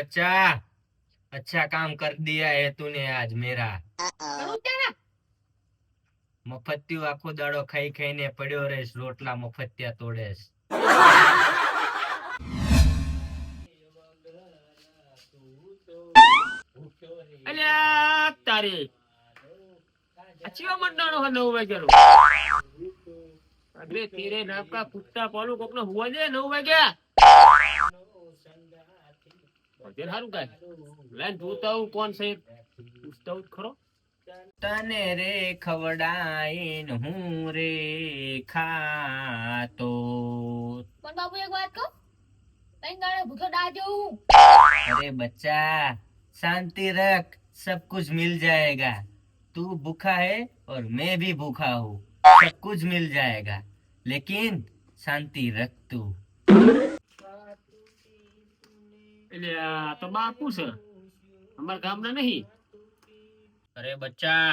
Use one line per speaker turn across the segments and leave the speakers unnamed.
बच्चा अच्छा काम कर दिया है तूने आज मेरा
કરું તે ને
મફતિયું આખો દાડો ખાઈ ખાઈને પડ્યો રહેશ રોટલા મફતિયા તોડેશ
અલ્યા તારી આ ચિયો મંડાણો હે નવ વાગ્યાનો અરે તેરે નાપકા કુત્તા પાલું કોક ને હુવા દે નવ વાગ્યા અધેર હારું કાય લાઈન જોતા હું કોણ છે પૂછતા હું જ ખરો
તને રે ખવડાઈન હું રે ખાતો
પણ બાપુ એક વાત કહું તઈ ગાળે ભૂખો ડાજો હું
अरे बच्चा शांति रख सब कुछ मिल जाएगा तू भूखा है और मैं भी भूखा हूँ सब कुछ मिल जाएगा लेकिन शांति रख तू
એટલે આ તો બાપુ છે? અમારા ગામના નહીં?
અરે બચ્ચા.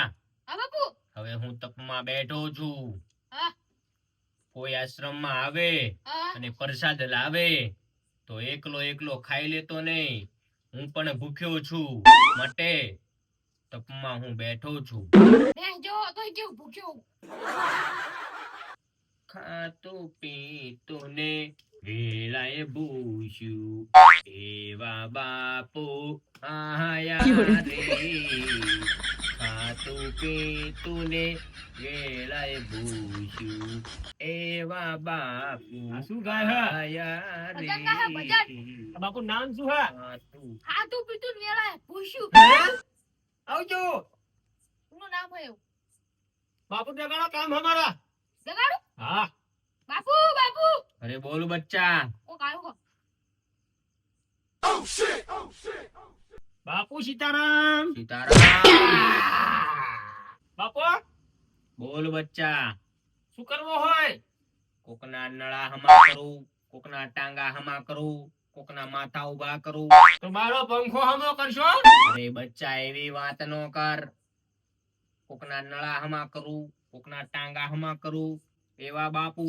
હા બાપુ.
હવે હું તપમાં બેઠો છું.
હા.
કોઈ આશ્રમમાં આવે અને પ્રસાદ લાવે તો એકલો એકલો ખાઈ લેતો નહીં. હું પણ ભૂખ્યો છું. માટે તપમાં હું બેઠો છું.
બેસજો તો કેવું ભૂખ્યો
ખાતું પીતું ને વેલાએ ભૂસ્યું એવા બાપુ આયા રે? ખાતું પીતું ને વેલાએ ભૂસ્યું એવા બાપુ
શું ગાય હે?
આયા રે?
હે,
બાપુ નામ શું હે?
ખાતું
પીતું ને વેળાએ ભૂસ્યું
આવજો.
એનું નામ હોય
બાપુ જગાડો કામ હમારા.
જગાડું.
હા.
બાપુ બાપુ.
અરે બોલ બચ્ચા.
કો.
બાપુ સીતારામ.
સીતારામ.
બાપુ
બોલ બચ્ચા.
શું કરવો હોય?
કોકના નળા હમા કરું કોકના ટાંગા હમા કરું કોકના માથા ઊભા કરું.
તો મારો પંખો હમો કરશો?
અરે બચ્ચા એવી વાત નો કર. કોકના નળા હમા કરું કોકના ટાંગા હમા કરું એવા બાપુ.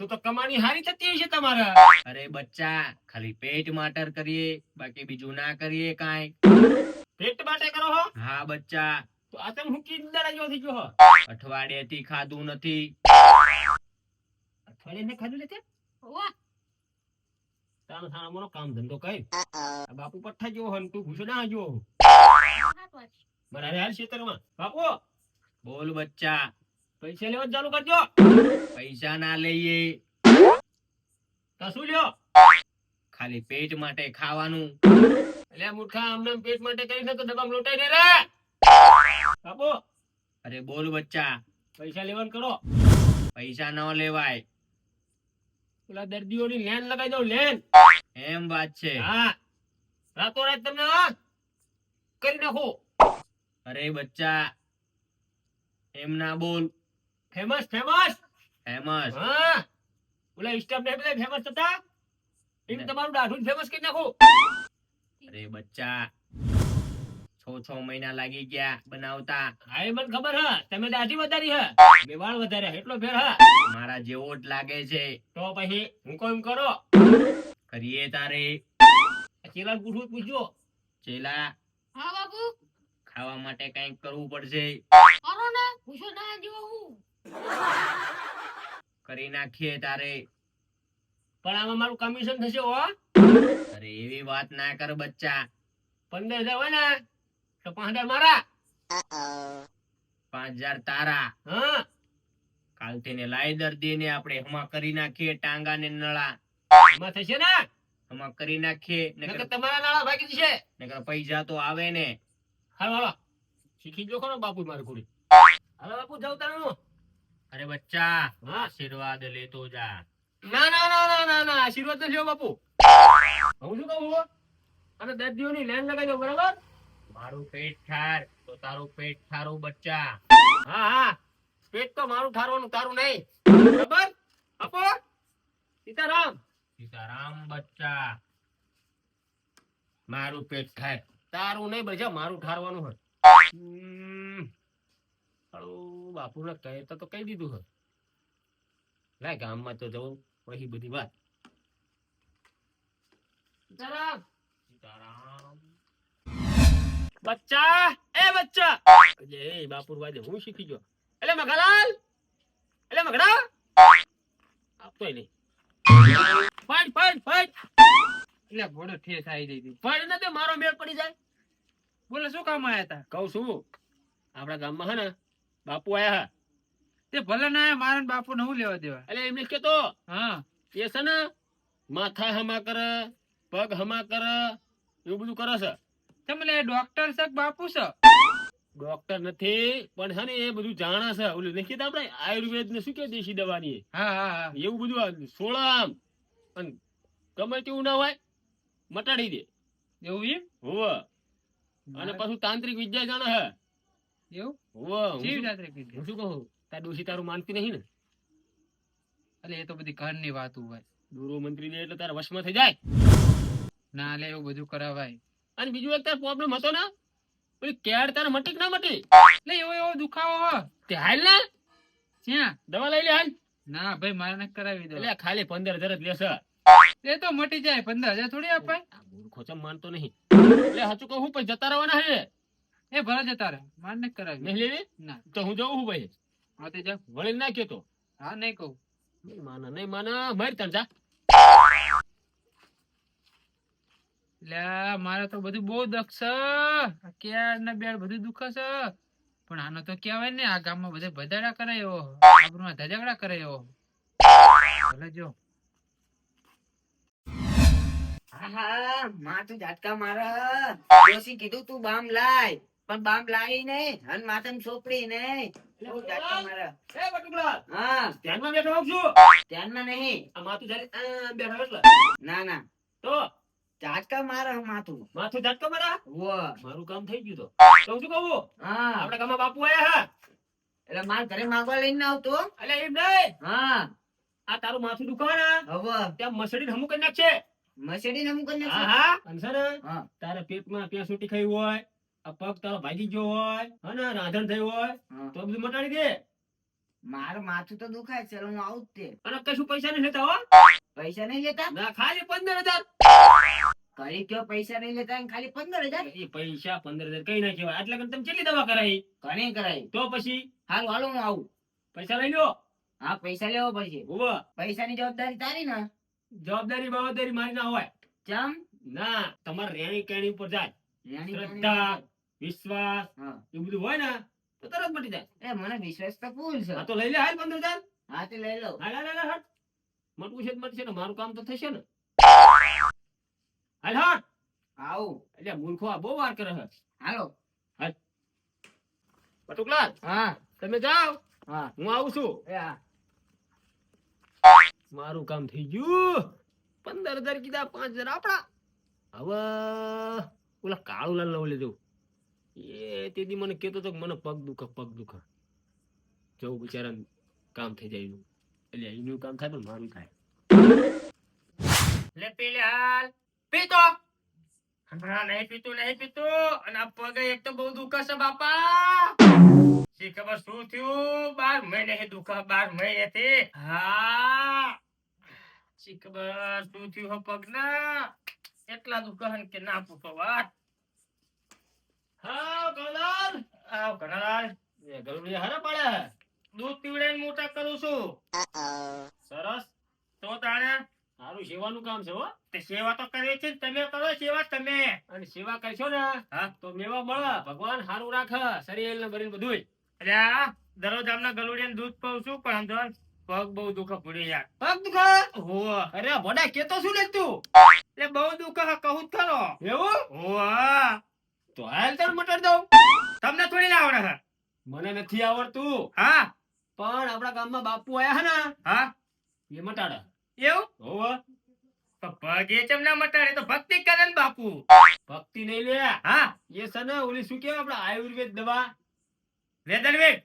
તો તો કમાણી હારી થતી હશે તમારે.
અરે બચ્ચા ખાલી પેટ માટર કરીએ બાકી બીજું ના કરીએ કાંઈ.
પેટ માટે કરો હો.
હા બચ્ચા.
તો આ તમે હું કિંદર આવ્યો થઈ જો અઠવાડિયે
થી ખાધું નથી.
અઠવાડિયે ને ખાધું નથી?
વાહ
તારો મોનો કામ ધંધો કઈ બાપુ પઠ્ઠા જેવો હન તું ઘૂસો ના જો. મારા હાલ ખેતરમાં. બાપુ.
બોલ બચ્ચા.
પૈસા લેવા ચાલુ કરજો.
પૈસા ના લઈએ.
તો શું લ્યો?
ખાલી પેટ માટે ખાવાનું.
એટલે મૂર્ખા અમને પેટ માટે કરી તો દબામ લોટાઈ દે રે. બાપુ.
અરે બોલ બચ્ચા.
પૈસા લેવાનું કરો.
પૈસા ન લેવાય.
પેલા દર્દીઓની લેન લગાવી દઉં લેન.
એમ વાત છે.
હા. રાતોરાત તમને હા. કરી નાખો.
અરે બચ્ચા એમ ના બોલ.
ફેમસ ફેમસ
ફેમસ
હા. ઓલા સ્ટાફ ને બધા ફેમસ હતા? એમ તમારું દાઢું ફેમસ કરી નાખો.
અરે બચ્ચા છ છ મહિના લાગી ગયા બનાવતા.
હા એ મને ખબર હા. તમે દાઢી વધારી હા. વાળ વધાર્યા એટલો ફેર હા.
મારા જેવો જ લાગે છે.
તો પછી હું કોમ કરો.
કરીએ તારે.
ચેલા પૂછવું પૂછજો.
ચેલા
હા બાપુ.
ખાવા માટે કંઈક કરવું પડશે.
કરો ને. પૂછો ના જો હું.
કરી નાખીએ તારે.
પણ આમાં મારું કમિશન થશે હો.
અરે એવી વાત ના કર બચ્ચા.
પંદર હજાર હોય ને તો પાંચ હજાર મારા.
પાંચ હજાર તારા.
હા.
કાલથી ને લાઈ દર્દી ને આપણે હમા કરી નાખીએ ટાંગા ને નળા.
એમાં થશે ને?
હમા કરી નાખીએ
નકર તમારા નાળા ભાગી જશે
નકર પૈસા તો આવે ને.
હાલો હાલો. શીખી જો ખરો બાપુ મારી કુડી હાલો બાપુ જાઉં તારું.
અરે બચ્ચા આશીર્વાદ લેતો જા.
ના ના ના ના ના ના આશીર્વાદ તો લ્યો બાપુ. હું શું કહું? અને દર્દીઓની લેન લગાવી દો બરાબર?
મારું પેટ ઠાર તો તારું પેટ ઠારું બચ્ચા.
હા હા. પેટ તો મારું ઠારવાનું તારું નહીં. બરાબર? બાપુ? સીતારામ.
સીતારામ બચ્ચા.
મારું પેટ થાય તારું નહીં બચ્ચા મારું ઠારવાનું હોય. હારું, બાપુને કહે તો કહી દીધું હોય લાય ગામમાં તો જવું પછી બધી વાત. સીતારામ.
સીતારામ.
બચ્ચા એ બચ્ચા. એટલે એ બાપુર વાજે હું શીખી ગયો? એટલે મગલાલ? એટલે મગડા? આપતોય નહીં. ફાડ ફાડ ફાડ
એટલે ઘોડો ઠેસ આવી જઈ હતી
ફાડ ને મારો મેળ પડી જાય.
બોલે શું કામ આયા હતા?
કહું છું આપણા ગામમાં હે ને બાપુ આયા.
તે ભલે ના મારે બાપુ ને હું લેવા દેવા?
એટલે એમને કેતો
હા.
એ છે ને માથા હમા કરે પગ હમા કરે એવું બધું કરે છે.
તમે ડોક્ટર છે બાપુ છે?
ડોક્ટર નથી પણ છે ને એ બધું જાણે છે. ઓલું નથી આપણે? આયુર્વેદ ને શું કે દેશી દવાની
હા હા હા.
એવું બધું સોળામ. અને ગમે તેવું ના હોય મટાડી દે.
એવું એમ?
હોવ. અને પાછું તાંત્રિક વિદ્યા જાણે હે
એવું? કેવી
શું-
જાત્રા
હું શું કહું? તાર ડોશી તારું માનતી નહીં ને?
એટલે એ તો બધી ઘરની વાતું હોય.
ગુરુ મંત્રી ને એટલે તારા વશમાં થઈ જાય?
ના લે એવું બધું કરાવાય.
અને બીજું એક તાર પ્રોબ્લેમ હતો ને? પેલી કેડ તારે મટી ના મટી?
એટલે એવો એવો દુખાવો હો.
તે હાલ ને?
ક્યાં?
દવા લઈ લે હાલ.
ના ભાઈ મારે કરાવી દો
એટલે ખાલી પંદર હજાર જ લેશે
એ તો મટી જાય પંદર હજાર થોડી અપાય.
આ મૂર્ખો ચમ માનતો નહીં? એટલે સાચું કહું પણ જતા રહેવાના હે.
એ ભરા જતા રહે. મારે ને કરાવી
નહીં લેવી?
ના.
તો હું જઉં હું ભાઈ?
હા તે જાઓ.
વળી ના કેતો
હા નહીં કહું.
નહીં માના નહીં માના. મારી તણ જા.
લે મારે તો બધું બહુ દક્ષ છે. ક્યાર ને બેડ બધું દુખે છે. પણ આનો તો કહેવાય ને આ ગામમાં બધે ભદાડા કરે એવો. આબરૂમાં ધજાગડા કરે એવો. ભલે જો.
હા માં તું મારે. મારા કીધું તું બામ લાય. પણ બામ લાવી નહીં અને માથમ સોપડી નહીં. હા.
ધ્યાનમાં બેઠો છું.
ધ્યાનમાં નહીં.
માથું બેઠો એટલે.
ના ના.
તો?
ઝાટકા મારે માથું.
માથું ઝટકો મારા?
વો
મારું કામ થઈ ગયું તો. તો શું કહું?
હા.
આપણા ગામમાં બાપુ આયા હા.
એટલે માર ઘરે માગવા લઈને આવતો.
એટલે એમ નહીં.
હા.
આ તારું માથું દુખાવે ને.
હવે.
ત્યાં મસડી હમું કરી નાખશે.
મસેડી હમુ કરી નાખશે.
હા
હા.
તારા પેટમાં ત્યાં સુટી ખાઈ હોય. પગ તારો ભાગી ગયો હોય હા રાંધણ થયું હોય તો બધું મટાડી દે.
મારું માથું તો દુખાય છે હું આવું જ તે.
અને કશું પૈસા નહીં લેતા હો.
પૈસા નહીં લેતા?
ના ખાલી પંદર હજાર.
ઘરે કયો પૈસા નહીં લેતા ખાલી પંદર હજાર?
એ પૈસા પંદર હજાર કઈ ના કહેવાય. આટલા તમે કેટલી દવા કરાવી
ઘણી કરાય
તો પછી?
હારું હાલો હું આવું.
પૈસા લઈ લો.
હા પૈસા લેવો પડશે
પૈસા
પૈસાની જવાબદારી તારી ને?
જવાબદારી બાબતદારી મારી ના હોય.
ચમ?
ના તમારે રેણી કેણી ઉપર જાય.
રાણી
શ્રદ્ધા. વિશ્વાસ એવું બધું હોય ને તો તરત મટી જાય.
એ મને વિશ્વાસ તો ફૂલ છે.
તો લઈ લે હાલ પંદર હજાર
હા તે લઈ લો
હાલ હાલ હાલ, હાલ. મટવું છે મટશે ને મારું કામ તો થશે ને. હાલ હટ
આવું.
એટલે મૂર્ખો આ બહુ વાર કરે છે.
હાલો.
બટુકલાલ
હા.
તમે જાઓ.
હા.
હું આવું છું.
એ
મારું કામ થઈ ગયું. પંદર હજાર કીધા પાંચ હજાર આપડા હવે ઓલા કાળુલાલ લાલ ઓલે જવું એ તેથી મને કહેતો હતો કે મને પગ દુખે પગ દુખે. જવું બિચારા કામ થઈ જાય એનું. એટલે એનું કામ થાય પણ મારું થાય. લે પેલે હાલ. પીતો. હા નહીં પીતું નહીં પીતું. અને આ પગે એક તો બહુ દુખે છે બાપા. શી ખબર શું થયું? બાર મહિને દુખા, બાર મહિને થી હા. શી ખબર શું થયું હો પગના? એટલા દુકાન કે ના પૂછો વાત. હા ગોલાલ આવ ગોલાલ એ ગલુડિયા હારા પડ્યા દૂધ પીવડાવીને મોટા કરું છું. સરસ. તો તાણે સારું સેવાનું કામ છે હો. તે સેવા તો કરવી છે ને તમે કરો સેવા તમે. અને સેવા કરશો ને હા. તો મેવા મળે. ભગવાન સારું રાખે. શરીર ને બરીને બધું એટલે દરરોજ આમના ગલુડિયાને દૂધ પાઉં છું પણ આમ પગ બહુ દુખે પડ્યો યાર પગ દુખે? હો. અરે ભોડા કેતો શું લે તું? એટલે બહુ દુખે કહું જ ખરો એવું? હોવા તો હાલ તને મટર દઉં. તમને થોડી ના આવડે મને નથી આવડતું. હા. પણ આપણા ગામમાં બાપુ આયા હે ને હા. એ મટાડે. એવું? હોવા. તો પગ ચમ ના મટાડે તો ભક્તિ કરે ને બાપુ. ભક્તિ નહીં લે. હા. એ છે ઓલી શું કહેવાય આપણે આયુર્વેદ દવા. વેદન વેદ.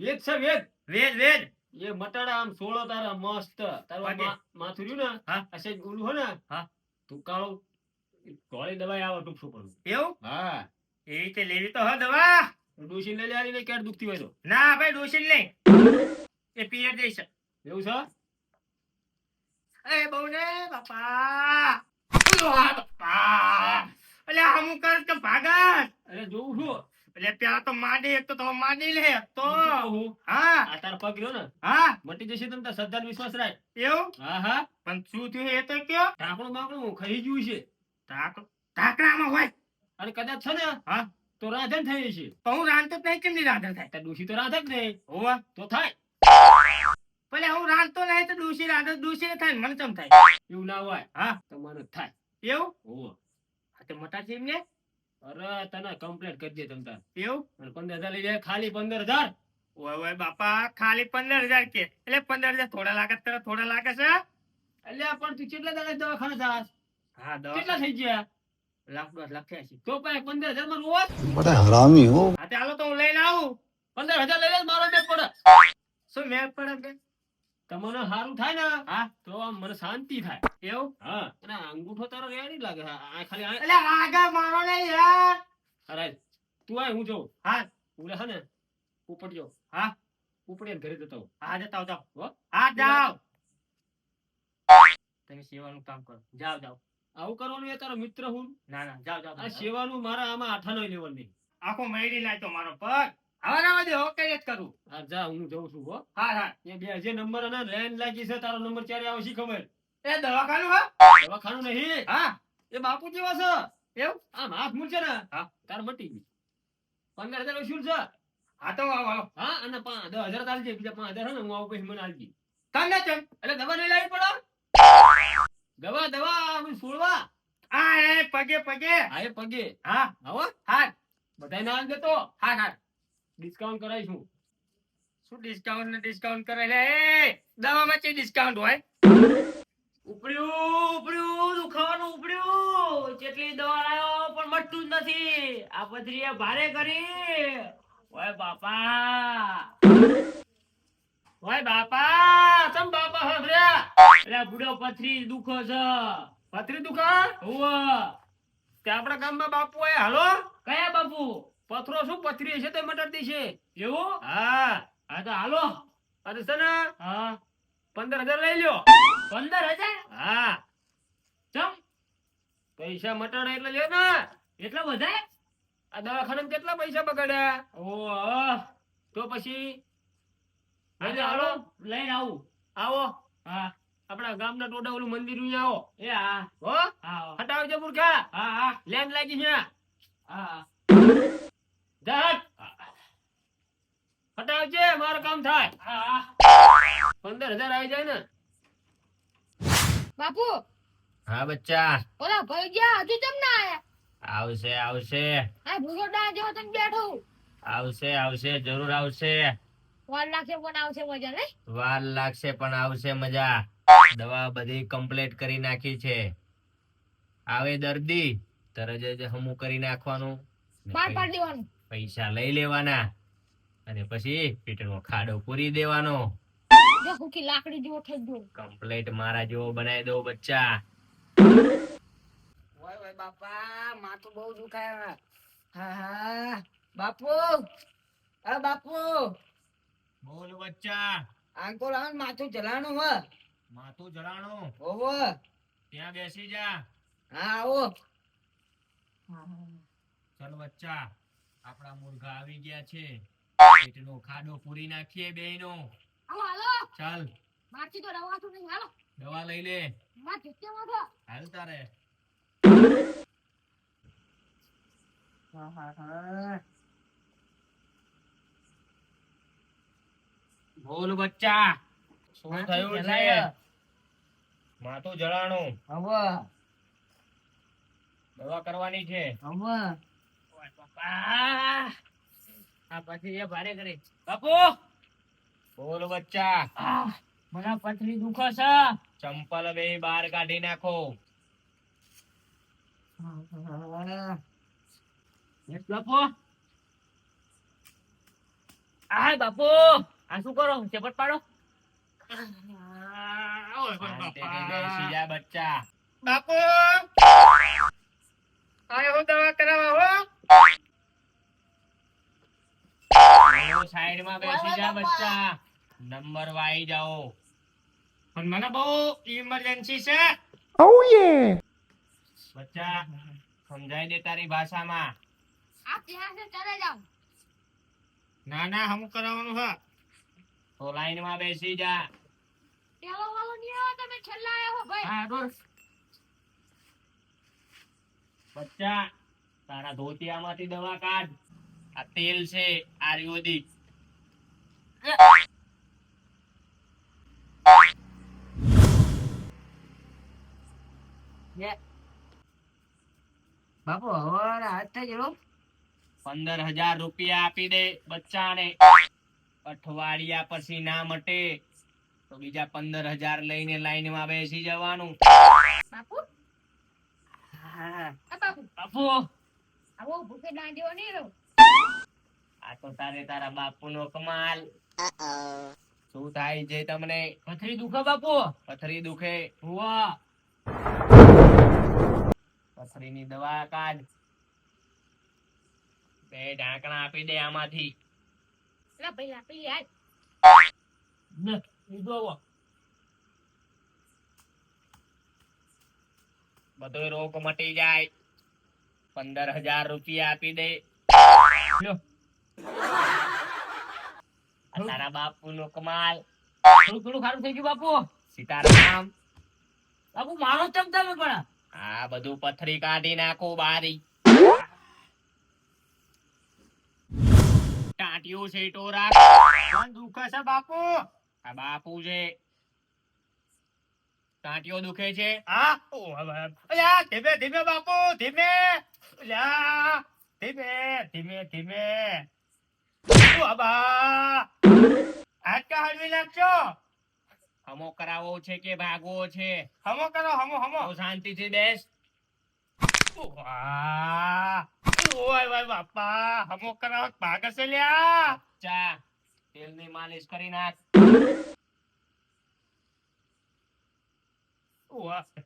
વેદ છે વેદ. વેદ વેદ. એ મટાડા આમ સોળો તારા મસ્ત. તારું માથું રહ્યું ને હા. અસેજ ઓલું હો ને હા. તું કાળો ગોળી દવાઈ આવે ટૂંક પડું એવું? હા. એ રીતે લેવી તો હ દવા. ડોશી લઈ લેવાની ને ક્યારે દુખતી હોય તો. ના ભાઈ ડોશી નહીં. એ પિયર જઈશ એવું છે? એ બહુ ને બાપા? બાપા અલ્યા હમું કર કે ભાગત. અરે જોઉં છું.
એટલે પેલા તો માંડી એક તો તો માંડી લે તો.
હું આ તાર પગ રહ્યો ને.
હા.
મટી જશે તને તાર શ્રદ્ધા વિશ્વાસ રાખ.
એવું?
હા હા.
પણ શું થયું એ તો કયો?
ઢાંકણું બાંકણું ખાઈ ગયું છે.
ઢાક- ઢાંકણામાં હોય.
અને કદાચ છે ને
હા.
તો રાધન થઈ છે
પણ હું રાંધતો જ નહીં કેમ નહીં રાંધણ થાય?
ડોશી તો રાધક નહીં.
હોવા.
તો થાય.
ભલે હું રાંધતો નહીં તો દોષી રાંધે દોષી થાય મને ચમ થાય?
એવું ના હોય.
હા.
તમારું થાય.
એવું?
હોવે.
હા તો મોટા છે એમને?
અરે તને કમ્પ્લેટ કરી દે તમ તાર.
એવું?
અને પંદર હજાર લઈ જાય ખાલી પંદર હજાર
ઓય ઓય બાપા ખાલી પંદર હજાર કે. એટલે પંદર હજાર થોડા લાગે તને થોડા લાગે છે?
એટલે પણ તું કેટલા દાડા દવાખાને જાસ
હા દસ
કેટલા થઈ
લાખ દોઢ લાખ
પંદર હજાર
લઈને આવું.
પંદર હજાર લઈને મારો
મેળ પડે.
સારું થાય ને? શાંતિ થાય.
એવું?
અંગૂઠો તારો રેડી લાગે. આ ખાલી
એટલે આગળ મારો ને
અરે તું આય હું જોઉં.
હા.
ઉલે હે ને? ઉપડજો.
હા.
ઉપડે ઘરે જતો
હા જતા જાવ
હા.
જાવ તમે સેવાનું કામ કરો. જાવ જાવ
આવું કરવાનું એ તારો મિત્ર હું?
ના ના જાઓ જાઓ
આ સેવાનું મારા આમાં આઠાનો લેવલ નહીં
આખો મેળી નાખ્યો મારો પગ. હવે ના ઓકે જ કરું?
આ જા હું જઉં છું હો.
હા હા.
એ બે જે નંબર અને લેન્ડ લાગી છે તારો નંબર ક્યારે આવે ખબર?
એ દવાખાનું હા?
દવાખાનું નહીં.
હા.
એ બાપુ જેવા છે?
એવું?
આમ હાથ છે ને
હા.
તાર મટી ગઈ પંદર હજાર વસૂલ છે?
હા તો આવો
હા અને પાંચ દસ હજાર ચાલજે બીજા પાંચ હજાર ને હું આવું પછી મને આલજી.
તને
એટલે દવા નહીં લાવી
પગે પગે.
હા એ પગે.
હા
આવો.
હા
બધાય ના દેતો.
હા હા
ડિસ્કાઉન્ટ કરાવીશું
શું ડિસ્કાઉન્ટ ને ડિસ્કાઉન્ટ કરે લે એ દવામાં છે ડિસ્કાઉન્ટ હોય?
ઉપડ્યું ઉપડ્યું દુખાવાનું ઉપડ્યું. જેટલી દવા લાવ્યો પણ મટતું જ નથી. આ પથરીએ ભારે કરી. ઓય બાપા. ઓય બાપા
ચમ બાપા
એટલે બુડો પથરી દુખો છે.
પથરી દુકાન
હુવ.
તે આપણા ગામમાં બાપુ એ હાલો?
કયા બાપુ?
પથરો શું પથરી છે તે મટર છે.
એવું?
હા.
હા તો હાલો.
અરે છે ને
હા.
પંદર હજાર લઈ લ્યો.
પંદર હજાર
હા.
ચમ?
પૈસા મટાડા એટલે લ્યો ને.
એટલા બધા
આ દવાખાનામાં કેટલા પૈસા બગાડ્યા?
ઓહ.
તો પછી?
હાલો. લઈને આવું.
આવો.
હા.
આપણા ગામના ટોડા ઓલું મંદિર અહીંયા આવો.
એ હા.
હો?
હા
હટાવજો મૂર્ખા
હા હા.
લેન લાગી છે.
હા
જાત હટાવજે મારું કામ થાય.
હા હા.
પંદર હજાર આવી જાય ને.
બાપુ.
હા બચ્ચા.
ઓલા ભાઈ ગયા હજુ કેમ ના આયા?
આવશે આવશે.
હા ભૂગોડા જેવો તમે બેઠો.
આવશે આવશે જરૂર આવશે.
વાર લાગશે પણ આવશે મજા નહીં?
વાર લાગશે પણ આવશે મજા. દવા બધી કમ્પ્લીટ કરી નાખી છે. આવે દર્દી તરત જ હમું કરી નાખવાનું. ને
પાડી દેવાનું.
પૈસા લઈ લેવાના. અને પછી પેટનો ખાડો પૂરી દેવાનો.
હુકી લાકડી જેવો થઈ ગયો.
કમ્પ્લીટ મારા જેવો બનાવી દો બચ્ચા.
ઓય ઓય બાપા માથું બહુ દુખાય. હા હા. બાપુ અરે બાપુ.
બોલ બચ્ચા.
આંકો લાવ માથું ચલાણું હ.
માથું જણાણું
ઓહો.
ત્યાં બેસી જા.
હા આવો.
ચલ બચ્ચા આપણા મુર્ગા આવી ગયા છે. પેટનો ખાડો પૂરી નાખીએ બેયનો.
હાલો હાલો.
ચાલ.
મારથી તો રવાતું નહીં હાલો.
દવા લઈ લે.
માં જગ્યામાં તો
હાલ તારે. બોલ બચ્ચા શું થયું છે. માથું જળાણું
હવે.
દવા કરવાની છે.
હવે. ઓય આ પછી એ ભારે કરી. બાપુ!
બોલ બચ્ચા.
મને પથરી દુખો છે.
ચંપલ બે બહાર કાઢી નાખો.
બાપુ. આ બાપુ. આ શું કરો? ચપટ પાડો?
હોય બાપા બચ્ચા
બાપુ આયો હું દવા કરાવવા હો
સાઈડ માં બેસી જા બચ્ચા નંબર વાઈ જાઓ
પણ મને બહુ ઇમરજન્સી છે ઓ યે
બચ્ચા સમજાય દે તારી ભાષામાં
આપ ત્યાં સે ચલે જાઓ
ના ના હમ કરાવવાનું હા
તો લાઈન માં બેસી જા
ટેલો વાળો નહીં આવ્યો તમે છેલ્લા આવ્યા ભાઈ.
હા બોલ.
બચ્ચા તારા ધોતિયામાંથી દવા કાઢ. આ તેલ છે આયુર્વેદિક
બાપુ હવે હાથ થઈ ગયો
પંદર હજાર રૂપિયા આપી દે બચ્ચાને. અઠવાડિયા પછી ના મટે. બીજા પંદર હજાર લઈને લાઈનમાં બેસી જવાનું.
બાપુ? આ બાપુ.
બાપુ?
આવો ભૂખે દાંડીઓ નહીં રહો.
આ તો તારે તારા બાપુનો કમાલ. શું થાય છે તમને?
પથરી દુખે બાપુ?
પથરી દુખે.
હુવા
પથરીની દવા કાઢ. બે ઢાંકણા આપી દે આમાંથી.
લા ભાઈ હાલ
ને. લીધો
બધો રોગ મટી જાય. પંદર હજાર રૂપિયા આપી દે. તારા બાપુ નો કમાલ.
થોડું થોડું ખારું થઈ ગયું બાપુ.
સીતારામ.
બાપુ મારો ચમચા મેં પણ.
આ બધું પથરી કાઢી નાખો બારી. ટાંટિયું છે
ટોરા દુખે છે બાપુ.
આ બાપુ છે. ટાંટિયો દુખે છે.
હા? ઓ અલ્યા ધીમે ધીમે બાપુ ધીમે. અલ્યા ધીમે ધીમે ધીમે. ઓ બાબા હાથ હળવી નાખજો.
હમો કરાવો છે કે ભાગવો છે?
હમો કરો હમો હમો.
શાંતિ શાંતિથી બેસ.
વાહ ઓય વાય બાપા. હમો કરાવો ભાગ છે લ્યા.
ચા. તેલની માલિશ કરી નાખ.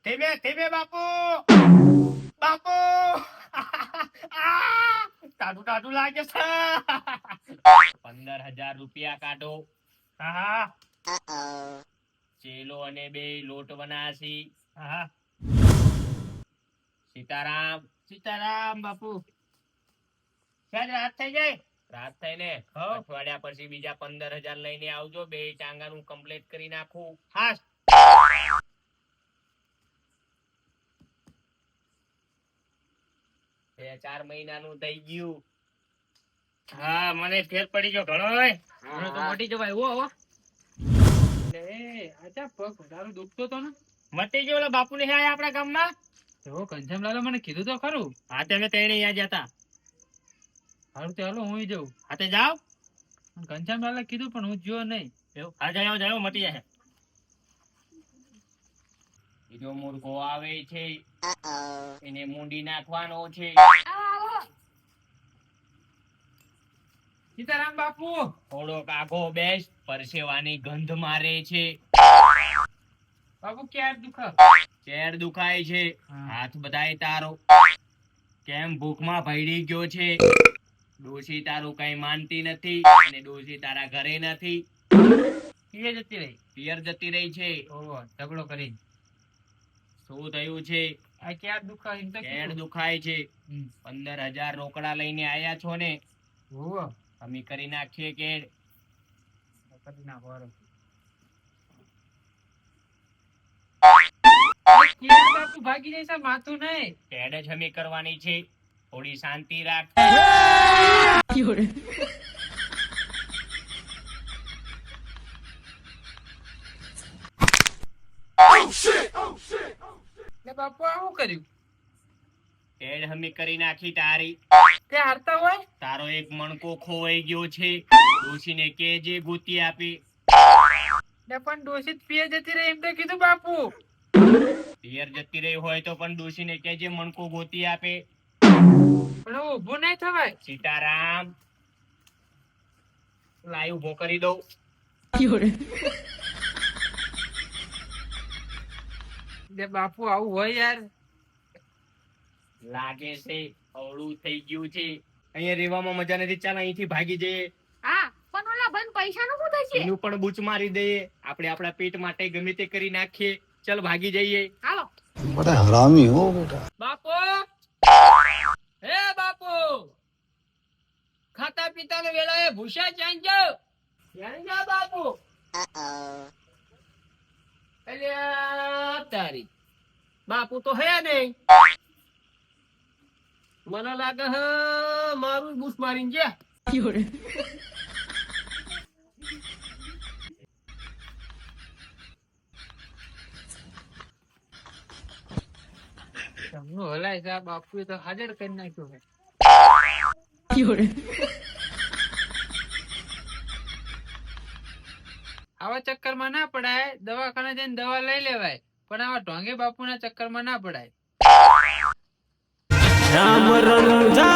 ધીમે ધીમે બાપુ. બાપુ. ટાઢું ટાઢું લાગે છે.
પંદર હજાર રૂપિયા કાઢો.
હા
ચેલો અને બે લોટ બનાસી.
હા
સીતારામ.
સીતારામ બાપુ. ક્યાં રાત થઈ જાય
રાત થઈ ને
હઉ.
અઠવાડિયા પછી બીજા પંદર હજાર લઈને આવજો બે ટાંગાનું કમ્પ્લીટ કરી નાખું.
હા
બે ચાર મહિનાનું થઈ ગયું.
હા મને ફેર પડી ગયો ઘણો
હવે તો મટી જવાય હો હો. એ પગ વધારે દુખતો તો ને?
મટી ગયો ઓલા બાપુ ને આયા આપણા ગામમાં?
એવો ઘનશ્યામલાલે મને કીધું તો ખરું.
હા તમે તેને અહીંયા જતા.
હારું ચાલો હું જઉં.
હાથે જાઓ
ઘનશ્યામલાલે કીધું પણ હું જ્યો નહીં.
હા જાઓ જાઓ મટી જાય
બીજો મૂર્ખો આવે છે. એને મૂંડી નાખવાનો છે.
આવો આવો.
સીતારામ બાપુ.
થોડોક આગો બેસ પરસેવાની ગંધ મારે છે.
બાપુ ક્યારે દુખા
ચેર દુખાય છે. હાથ બધાય તારો. કેમ ભૂખમાં ભયડી ગયો છે? ડોશી તારું કઈ માનતી નથી અને ડોશી તારા ઘરે નથી.
પિયર જતી રહી.
પિયર જતી રહી છે.
ઓહો ઝઘડો કરી
શું થયું છે?
આ ક્યાં દુખાય? તો
ચેર દુખાય છે?
હમ.
પંદર હજાર રોકડા લઈને આયા છો ને?
ઓહો.
અમે કરી નાખીએ કેડ.
કરી નાખો ભાગી જાય માથું નહીં.
કેડ જ અમે કરવાની છે. થોડી શાંતિ રાખ.
બાપુ આ શું કર્યું?
કેડ અમે કરી નાખી તારી.
તે હારતા હોય?
તારો એક મણકો ખોવાઈ ગયો છે. ડોશીને કે જે ગોતી આપી.
ને પણ દોષિત પીએ જતી રહી એમ તો કીધું બાપુ.
પિયર જતી રહી હોય તો પણ ડોશીને કે જે મણકો ગોતી આપે.
પણ ઊભું નહીં થવાય.
સીતારામ. લાઈ ઊભો કરી દઉં.
જે બાપુ આવું હોય યાર.
લાગે છે અવળું થઈ ગયું છે. અહીંયા રેવામાં મજા નથી ચાલ અહીંથી ભાગી જઈએ.
હા પણ ઓલા બંધ પૈસા નું શું થશે?
એનું પણ બૂચ મારી દઈએ. આપણે આપણા પેટ માટે ગમે તે કરી નાખીએ. ચાલ ભાગી જઈએ.
હાલો.
બડા
હરામી હો બેટા.
પિતાનો વેળો એ ભૂસા ચાઈ જાવ
ક્યાં જા બાપુ એટલે તારી. બાપુ તો હે નહીં. મને લાગે હ મારું બુશ મારીને ગયા
તમનું હલાય બાપુએ તો હાજર કરી નાખ્યું છે આવા ચક્કરમાં ના પડાય. દવાખાને જઈને દવા લઈ લેવાય. પણ આવા ઢોંગે બાપુના ચક્કરમાં ના પડાય.
રામ રંજા